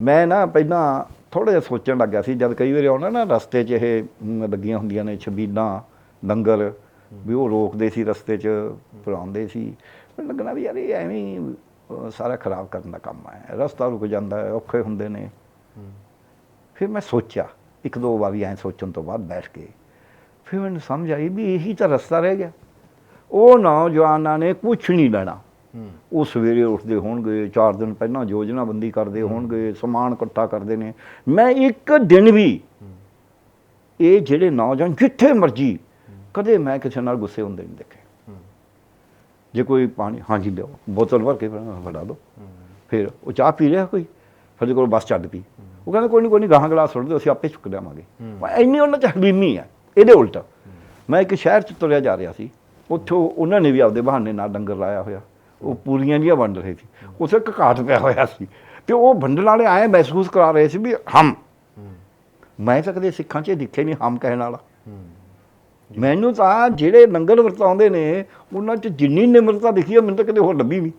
ਮੈਂ ਨਾ ਪਹਿਲਾਂ ਥੋੜਾ ਜਿਹਾ ਸੋਚਣ ਲੱਗਿਆ ਸੀ ਜਦ ਕਈ ਵਾਰੀ ਆਉਣਾ ਨਾ ਰਸਤੇ 'ਚ ਇਹ ਲੱਗੀਆਂ ਹੁੰਦੀਆਂ ਨੇ ਛਬੀਲਾਂ ਲੰਗਰ ਵੀ ਉਹ ਰੋਕਦੇ ਸੀ ਰਸਤੇ 'ਚ ਪਰਾਉਂਦੇ ਸੀ। ਮੈਨੂੰ ਲੱਗਣਾ ਵੀ ਯਾਰ ਇਹ ਐਵੇਂ ਸਾਰਾ ਖਰਾਬ ਕਰਨ ਦਾ ਕੰਮ ਹੈ। ਰਸਤਾ ਰੁਕ ਜਾਂਦਾ ਹੈ ਔਖੇ ਹੁੰਦੇ ਨੇ। ਫਿਰ ਮੈਂ ਸੋਚਿਆ ਇੱਕ ਦੋ ਵਾਰੀ ਐਂ ਸੋਚਣ ਤੋਂ ਬਾਅਦ ਬੈਠ ਕੇ ਫਿਰ ਮੈਨੂੰ ਸਮਝ ਆਈ ਵੀ ਇਹੀ ਤਾਂ ਰਸਤਾ ਰਹਿ ਗਿਆ। ਉਹ ਨੌਜਵਾਨਾਂ ਨੇ ਕੁਝ ਨਹੀਂ ਲੈਣਾ। ਉਹ ਸਵੇਰੇ ਉੱਠਦੇ ਹੋਣਗੇ ਚਾਰ ਦਿਨ ਪਹਿਲਾਂ ਯੋਜਨਾ ਬੰਦੀ ਕਰਦੇ ਹੋਣਗੇ ਸਮਾਨ ਇਕੱਠਾ ਕਰਦੇ ਨੇ। ਮੈਂ ਇੱਕ ਦਿਨ ਵੀ ਇਹ ਜਿਹੜੇ ਨੌਜਵਾਨ ਜਿੱਥੇ ਮਰਜ਼ੀ ਕਦੇ ਮੈਂ ਕਿਸੇ ਨਾਲ ਗੁੱਸੇ ਹੁੰਦੇ ਨਹੀਂ ਦੇਖੇ। ਜੇ ਕੋਈ ਪਾਣੀ ਹਾਂਜੀ ਲਿਓ ਬੋਤਲ ਭਰ ਕੇ ਫੜਾ ਦਿਓ। ਫਿਰ ਉਹ ਚਾਹ ਪੀ ਰਿਹਾ ਕੋਈ? ਫਿਰ ਉਹਦੇ ਕੋਲ ਬਸ ਛੱਡ ਪੀ ਉਹ ਕਹਿੰਦਾ ਕੋਈ ਨਹੀਂ ਕੋਈ ਨਹੀਂ ਗਾਹਾਂ ਗਲਾਸ ਸੁੱਟ ਦਿਓ ਅਸੀਂ ਆਪੇ ਚੁੱਕ ਲਿਆਵਾਂਗੇ। ਇੰਨੀ ਉਹਨਾਂ ਚ ਹਲੀਮੀ ਹੈ ਇਹਦੇ ਉਲਟ। ਮੈਂ ਇੱਕ ਸ਼ਹਿਰ ਚ ਤੁਰਿਆ ਜਾ ਰਿਹਾ ਸੀ। ਉੱਥੋਂ ਉਹਨਾਂ ਨੇ ਵੀ ਆਪਦੇ ਬਹਾਨੇ ਨਾਲ ਡੰਗਰ ਲਾਇਆ ਹੋਇਆ। ਉਹ ਪੂਰੀਆਂ ਜੀਆਂ ਵੰਡ ਰਹੇ ਸੀ। ਉੱਥੇ ਇੱਕ ਘਾਟ ਪਿਆ ਹੋਇਆ ਸੀ। ਤੇ ਉਹ ਵੰਡਣ ਵਾਲੇ ਆਏ ਮਹਿਸੂਸ ਕਰਾ ਰਹੇ ਸੀ ਵੀ ਹਮ। ਮੈਂ ਤਾਂ ਕਦੇ ਸਿੱਖਾਂ 'ਚ ਦਿਖੇ ਨਹੀਂ ਹਮ ਕਹਿਣ ਵਾਲਾ। ਮੈਨੂੰ ਤਾਂ ਜਿਹੜੇ ਲੰਗਰ ਵਰਤਾਉਂਦੇ ਨੇ ਉਹਨਾਂ 'ਚ ਜਿੰਨੀ ਨਿਮਰਤਾ ਦਿਖੀ ਹੈ ਮੈਨੂੰ ਤਾਂ ਕਦੇ ਹੋਰ ਲੱਭੀ ਨਹੀਂ